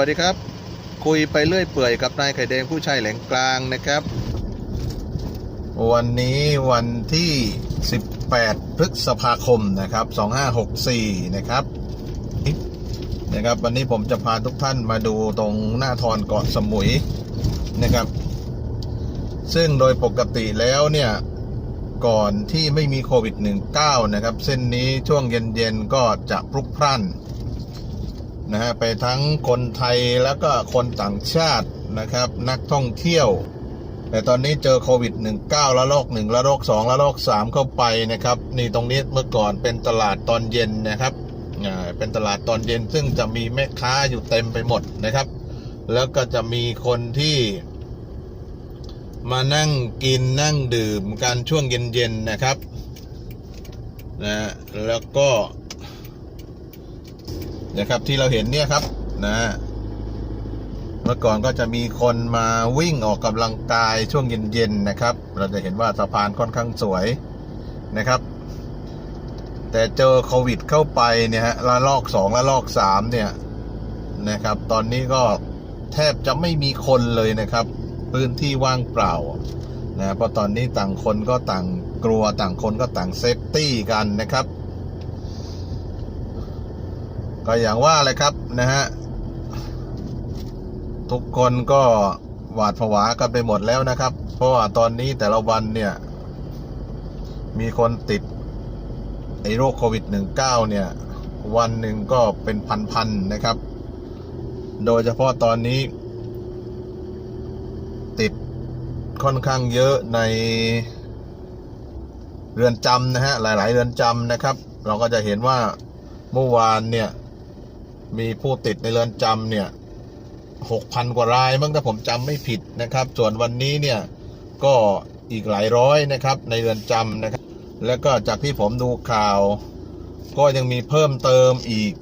วัสดีครับ คุยไปเรื่อยเปื่อยกับนายไข่แดงผู้ชายแหลงกลางนะครับ วันนี้วันที่ 18 พฤษภาคมนะครับ 2564 นะครับนะครับ วันนี้ผมจะพาทุกท่านมาดูตรงหน้าทอนเกาะสมุยนะครับ ซึ่งโดยปกติแล้วเนี่ยก่อนที่ไม่มีโควิด -19 นะครับ เส้นนี้ช่วงเย็นๆก็จะพลุกพล่าน นะฮะไปทั้งคนไทยแล้วก็คนต่างชาตินะครับ นักท่องเที่ยว แต่ตอนนี้เจอโควิด -19 ล้วโรค1ล้วโรค2ล้วโรค3เข้าไปนะครับ นี่ตรงนี้เมื่อก่อนเป็นตลาดตอนเย็นนะครับเป็นตลาดตอนเย็นซึ่งจะมีแม่ค้าอยู่เต็มไปหมดนะครับ แล้วก็จะมีคนที่มานั่งกินนั่งดื่มกันช่วงเย็นๆนะครับนะแล้วก็ นะครับที่เราเห็นเนี่ยครับนะเมื่อก่อนก็จะมีคนมาวิ่งออกกำลังกายช่วงเย็นๆนะครับ เราจะเห็นว่าสะพานค่อนข้างสวยนะครับ แต่เจอโควิดเข้าไปเนี่ยฮะระลอกสองระลอกสามเนี่ยนะครับ ตอนนี้ก็แทบจะไม่มีคนเลยนะครับ พื้นที่ว่างเปล่านะเพราะตอนนี้ต่างคนก็ต่างกลัวต่างคนก็ต่างเซฟตี้กันนะครับ ก็อย่างว่าเลยครับนะฮะ ทุกคนก็หวาดผวากันไปหมดแล้วนะครับ เพราะว่าตอนนี้แต่ละวันเนี่ย มีคนติดไอ้โรคโควิด -19 เนี่ย วันหนึ่งก็เป็นพันๆนะครับ โดยเฉพาะตอนนี้ ติดค่อนข้างเยอะในเรือนจำนะฮะ หลาย ๆ เรือนจำนะครับ เราก็จะเห็นว่าเมื่อวานเนี่ย มีผู้ติดในเรือนจำเนี่ยหกพันกว่ารายมั้งถ้าผมจำไม่ผิดนะครับ ส่วนวันนี้เนี่ยก็อีกหลายร้อยนะครับในเรือนจำนะครับ แล้วก็จากที่ผมดูข่าว ก็ยังมีเพิ่มเติมอีก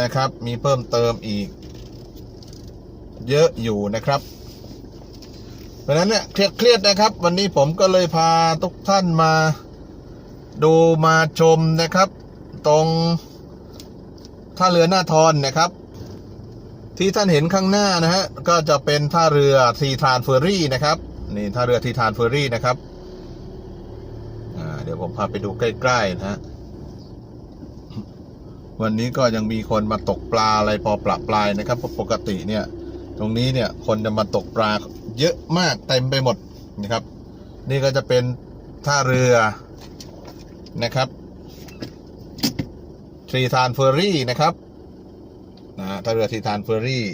นะครับ มีเพิ่มเติมอีก เยอะอยู่นะครับ เพราะฉะนั้นเนี่ยเครียดๆนะครับ วันนี้ผมก็เลยพาทุกท่านมา ดูมาชมนะครับ ตรง ท่าเรือหน้าทอนนะครับ ที่ท่านเห็นข้างหน้านะฮะก็จะเป็นท่าเรือทีทานเฟอร์รี่นะครับนี่ท่าเรือทีทานเฟอร์รี่นะครับเดี๋ยวผมพาไปดูใกล้ๆนะฮะวันนี้ก็ยังมีคนมาตกปลาอะไรพอปลาปลายนะครับเพราะปกติเนี่ย ตรงนี้เนี่ยคนจะมาตกปลาเยอะมากเต็มไปหมดนะครับ นี่ก็จะเป็นท่าเรือนะครับ ทรีทานเฟอร์รี่นะครับนะท่าเรือทรีทานเฟอร์รี่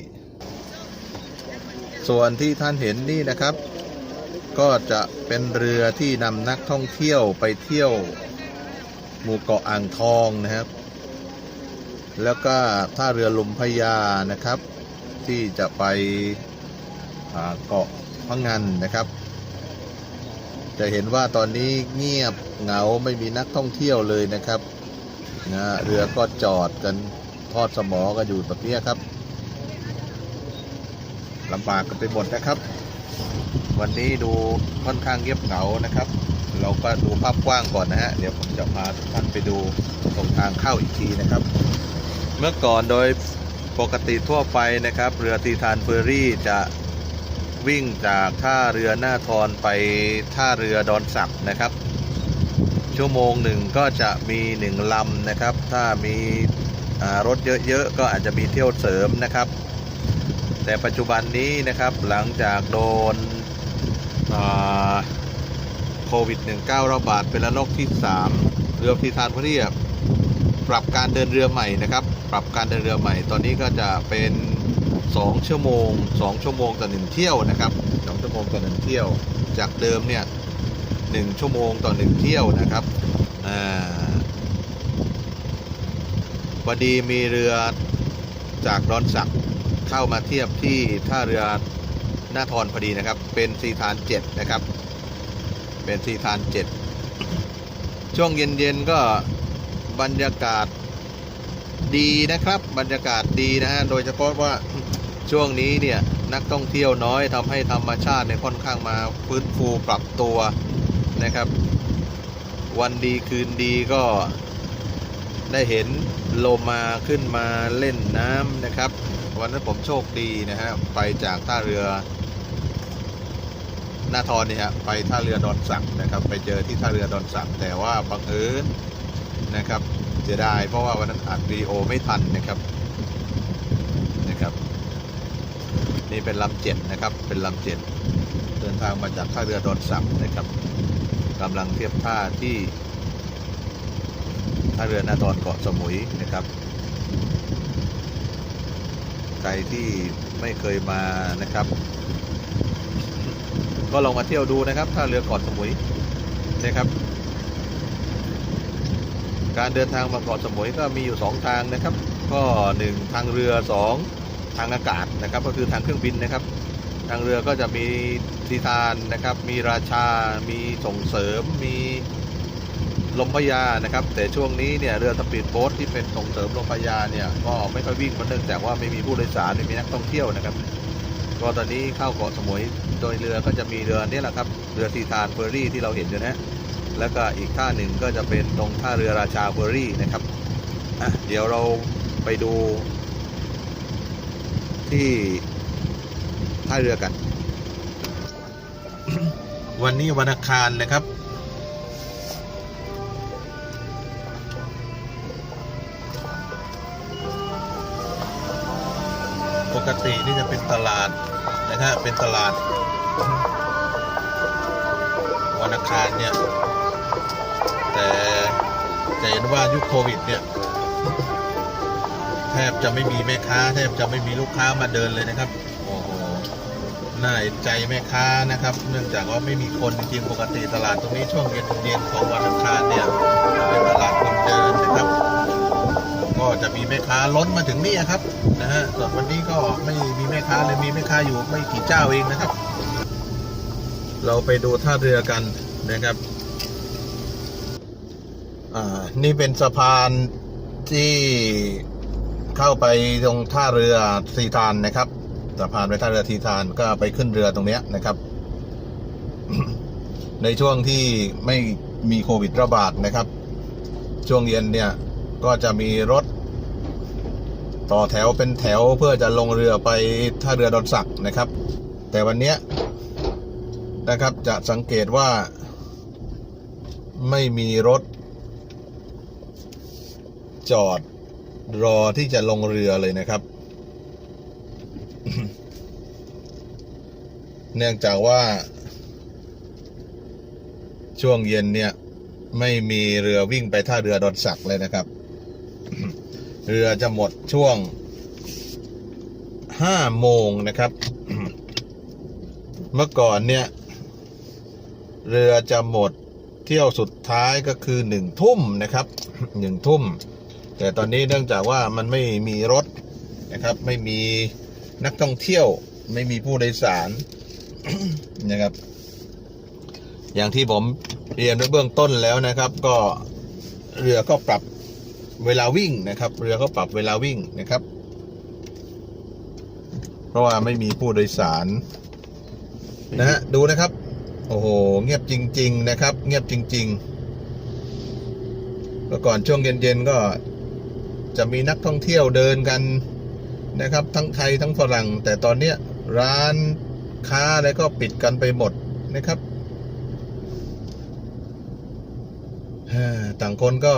ส่วนที่ท่านเห็นนี่นะครับ ก็จะเป็นเรือที่นำนักท่องเที่ยวไปเที่ยวหมู่เกาะอ่างทองนะครับ แล้วก็ท่าเรือลมพญานะครับ ที่จะไปอ่าเกาะพังงันนะครับ จะเห็นว่าตอนนี้เงียบเหงาไม่มีนักท่องเที่ยวเลยนะครับ นะเรือก็จอดกันทอดสมอกันอยู่แบบนี้ครับลำบากกันไปหมดนะครับ วันนี้ดูค่อนข้างเงียบเหงานะครับ เราก็ดูภาพกว้างก่อนนะฮะเดี๋ยวผมจะพาทุกท่านไปดูตรงทางเข้าอีกทีนะครับ เมื่อก่อนโดยปกติทั่วไปนะครับ เรือตีทานเฟอร์รี่จะวิ่งจากท่าเรือหน้าทอนไปท่าเรือดอนสักนะครับ ชั่วโมงหนึ่งก็จะมีหนึ่งลำนะครับ ถ้ามีรถเยอะๆก็อาจจะมีเที่ยวเสริมนะครับ แต่ปัจจุบันนี้นะครับหลังจากโดนโควิด -19 ระบาดเป็นระลอกที่ 3 เรือตีทานเฟอร์รี่ปรับการเดินเรือใหม่นะครับ ปรับการเดินเรือใหม่ ตอนนี้ก็จะเป็น 2 ชั่วโมง 2 ชั่วโมงต่อ1เที่ยวนะครับ 2 ชั่วโมงต่อ1เที่ยว จากเดิมเนี่ย 1 ชั่วโมงต่อ 1 เที่ยวนะครับอพอดีมีเรือจากดอนสักเข้ามาเทียบที่ท่าเรือหน้าทอนพอดีนะครับ เป็นซีทาน7นะครับ เป็นซีทาน7ช่วงเย็นๆก็บรรยากาศดีนะครับ บรรยากาศดีนะฮะ โดยเฉพาะว่าช่วงนี้เนี่ยนักท่องเที่ยวน้อยทำให้ธรรมชาติเนี่ยค่อนข้างมาฟื้นฟูปรับตัว นะครับ วันดีคืนดีก็ได้เห็นโลมาขึ้นมาเล่นน้ำนะครับ วันนั้นผมโชคดีนะฮะไปจากท่าเรือนาทรเนี่ยฮะไปท่าเรือดอนสักนะครับ ไปเจอที่ท่าเรือดอนสักแต่ว่าบังเอิญนะครับเสียดายเพราะว่าวันนั้นอัดวีดีโอไม่ทันนะครับนะครับ นี่เป็นลำเจ็ดนะครับเป็นลำเจ็ดเดินทางมาจากท่าเรือดอนสักนะครับ กำลังเทียบท่าที่ท่าเรือนาทรเกาะสมุยนะครับ ใครที่ไม่เคยมานะครับ ก็ลองมาเที่ยวดูนะครับท่าเรือเกาะสมุยนะครับ การเดินทางมาเกาะสมุยก็มีอยู่ 2 ทางนะครับ ก็ 1 ทางเรือ 2 ทางอากาศนะครับ ก็คือทางเครื่องบินนะครับ ทางเรือก็จะมีทีทานนะครับ มีราชา มีส่งเสริม มีลมพยานะครับ แต่ช่วงนี้เนี่ยเรือสปีดโบ๊ทที่เป็นส่งเสริมลมพยาเนี่ยก็ไม่ค่อยวิ่งมันเนื่องจากว่าไม่มีผู้โดยสารไม่มีนักท่องเที่ยวนะครับ ก็ตอนนี้เข้าเกาะสมุยโดยเรือก็จะมีเรือนี่แหละครับเรือทีทานเฟอร์รี่ที่เราเห็นอยู่นะแล้วก็อีกท่าหนึ่งก็จะเป็นตรงท่าเรือราชาเฟอร์รี่นะครับเดี๋ยวเราไปดูที่ ท่าเรือกัน วันนี้วันอังคารนะครับ ปกตินี่จะเป็นตลาดนะฮะเป็นตลาด วันอังคารเนี่ย แต่จะเห็นว่ายุคโควิดเนี่ยแทบจะไม่มีแม่ค้าแทบจะไม่มีลูกค้ามาเดินเลยนะครับ โอ้โหน่าเห็นใจแม่ค้านะครับ เนื่องจากว่าไม่มีคนจริงปกติตลาดตรงนี้ช่วงเย็นๆของวันอังคารเนี่ยเป็นตลาดคนเดินนะครับ ก็จะมีแม่ค้าล้นมาถึงนี่ครับนะฮะส่วนวันนี้ก็ไม่มีแม่ค้าเลยมีแม่ค้าอยู่ไม่กี่เจ้าเองนะครับ เราไปดูท่าเรือกันนะครับอ่านี่เป็นสะพานที่เข้าไปตรงท่าเรือทีทานนะครับ สะพานไปท่าเรือทีทานก็ไปขึ้นเรือตรงเนี้ยนะครับ ในช่วงที่ไม่มีโควิดระบาดนะครับ ช่วงเย็นเนี่ยก็จะมีรถ ต่อแถวเป็นแถวเพื่อจะลงเรือไปท่าเรือดอนสักนะครับ แต่วันเนี้ยนะครับจะสังเกตว่าไม่มีรถ จอดรอที่จะลงเรือเลยนะครับ เนื่องจากว่า ช่วงเย็นเนี่ย ไม่มีเรือวิ่งไปท่าเรือดอนสักเลยนะครับ เรือจะหมดช่วงห้าโมงนะครับ เมื่อก่อนเนี่ย เรือจะหมดเที่ยวสุดท้ายก็คือหนึ่งทุ่มนะครับหนึ่งทุ่ม แต่ตอนนี้เนื่องจากว่ามันไม่มีรถนะครับ ไม่มี นักท่องเที่ยวไม่มีผู้โดยสารนะครับ อย่างที่ผมเรียนไว้เบื้องต้นแล้วนะครับ ก็เรือก็ปรับเวลาวิ่งนะครับ เรือก็ปรับเวลาวิ่งนะครับ เพราะว่าไม่มีผู้โดยสาร นะฮะดูนะครับ โอ้โห เงียบจริง ๆ นะครับ เงียบจริงๆเมื่อก่อนช่วงเย็นๆก็จะมีนักท่องเที่ยวเดินกัน นะครับ ทั้งไทยทั้งฝรั่ง แต่ตอนเนี้ยร้านค้าอะไรก็ปิดกันไปหมดนะครับต่างคนก็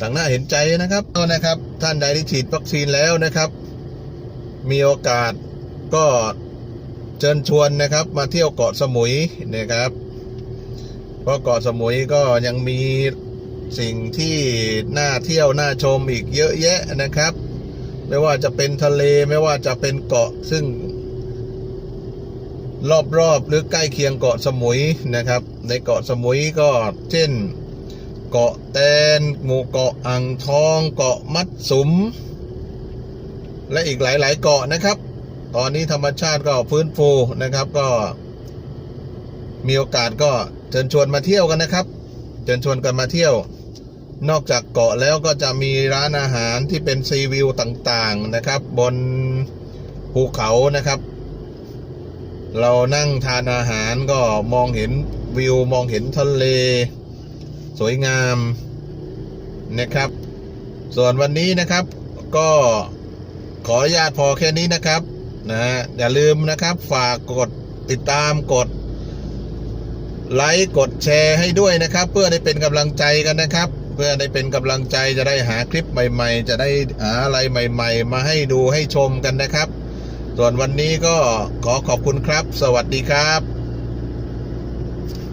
ต่างหน้าเห็นใจนะครับก็นะครับ ท่านใดที่ฉีดวัคซีนแล้วนะครับ มีโอกาสก็เชิญชวนนะครับ มาเที่ยวเกาะสมุยนะครับ เพราะเกาะสมุยก็ยังมีสิ่งที่น่าเที่ยวน่าชมอีกเยอะแยะนะครับ ไม่ว่าจะเป็นทะเลไม่ว่าจะเป็นเกาะซึ่ง รอบๆหรือใกล้เคียงเกาะสมุยนะครับ ในเกาะสมุยก็เช่น เกาะแตน หมู่เกาะอ่างทอง เกาะมัดสุม และอีกหลาย ๆ เกาะนะครับ ตอนนี้ธรรมชาติก็ฟื้นฟูนะครับก็ มีโอกาสก็เชิญชวนมาเที่ยวกันนะครับ เชิญชวนกันมาเที่ยว นอกจากเกาะแล้วก็จะมีร้านอาหารที่เป็นซีวิวต่างๆนะครับ บนภูเขานะครับ เรานั่งทานอาหารก็มองเห็นวิวมองเห็นทะเล สวยงามนะครับ ส่วนวันนี้นะครับก็ขออนุญาตพอแค่นี้นะครับนะฮะอย่าลืมนะครับฝากกดติดตามกดไลค์กดแชร์ให้ด้วยนะครับ เพื่อได้เป็นกำลังใจกันนะครับ เพื่อได้เป็นกำลังใจจะได้หาคลิปใหม่ ๆ จะได้หาอะไรใหม่ ๆ มาให้ดูให้ชมกันนะครับ ส่วนวันนี้ก็ขอขอบคุณครับ สวัสดีครับ